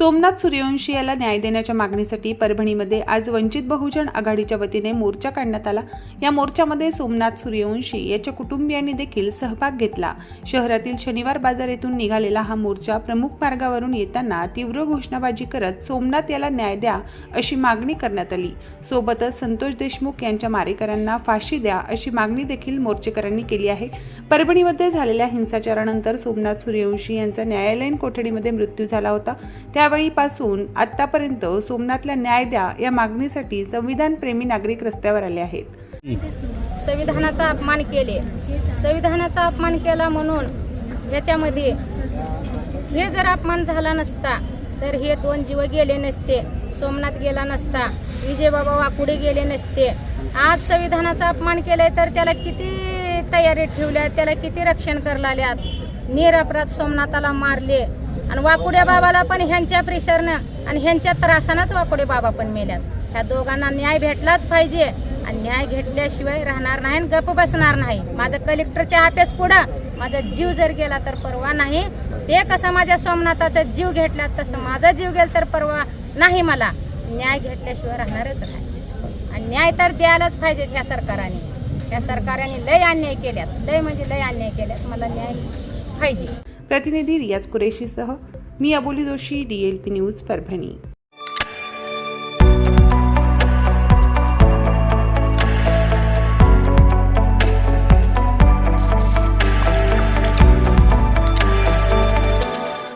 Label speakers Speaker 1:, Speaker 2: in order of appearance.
Speaker 1: सोमनाथ सूर्यवंशी याला न्याय देण्याच्या मागणीसाठी परभणीमध्ये आज वंचित बहुजन आघाडीच्या वतीने मोर्चा काढण्यात आला. या मोर्चामध्ये सोमनाथ सूर्यवंशी याच्या कुटुंबियांनी देखील सहभाग घेतला. शहरातील शनिवार बाजार येथून निघालेला हा मोर्चा प्रमुख मार्गावरून येताना तीव्र घोषणाबाजी करत सोमनाथ याला न्याय द्या अशी मागणी करण्यात आली. सोबतच संतोष देशमुख यांच्या मारेकऱ्यांना फाशी द्या अशी मागणी देखील मोर्चेकऱ्यांनी केली आहे. परभणीमध्ये झालेल्या हिंसाचारानंतर सोमनाथ सूर्यवंशी यांचा न्यायालयीन कोठडीमध्ये मृत्यू झाला होता. त्या त्यावेळीपासून आतापर्यंत सोमनाथला न्याय द्या या मागणीसाठी संविधानप्रेमी नागरिक रस्त्यावर आले आहेत.
Speaker 2: संविधानाचा अपमान केले. संविधानाचा अपमान केला म्हणून याच्यामध्ये हे जर अपमान झाला नसता तर हे दोन जीव गेले नसते. सोमनाथ गेला नसता. विजयबाबा वाकुडे गेले नसते. आज संविधानाचा अपमान केलाय तर त्याला किती तयारी ठेवल्या त्याला किती रक्षण करलाल्यात? निरपराध सोमनाथाला मारले. आणि वाकुड्या बाबाला पण ह्यांच्या प्रेशरनं आणि ह्यांच्या त्रासानंच वाकुडे बाबा पण मेल्यात. ह्या दोघांना न्याय भेटलाच पाहिजे. आणि न्याय घेतल्याशिवाय राहणार नाही आणि गप्प बसणार नाही. माझं कलेक्टरच्या हाप्यास पुढं. माझा जीव जर गेला तर परवा नाही. ते कसं माझ्या सोमनाथाचा जीव घेतला तसं माझा जीव गेला तर परवा नाही मला. न्याय घेतल्याशिवाय राहणारच नाही. आणि न्याय तर द्यायलाच पाहिजे ह्या सरकारने. या सरकारने लय अन्याय केल्यात. लय म्हणजे लय अन्याय केल्यात. मला न्याय पाहिजे
Speaker 1: प्रतिनिधी रियाज कुरेशीसह मी अबोली जोशी डीएलपी न्यूज परभणी.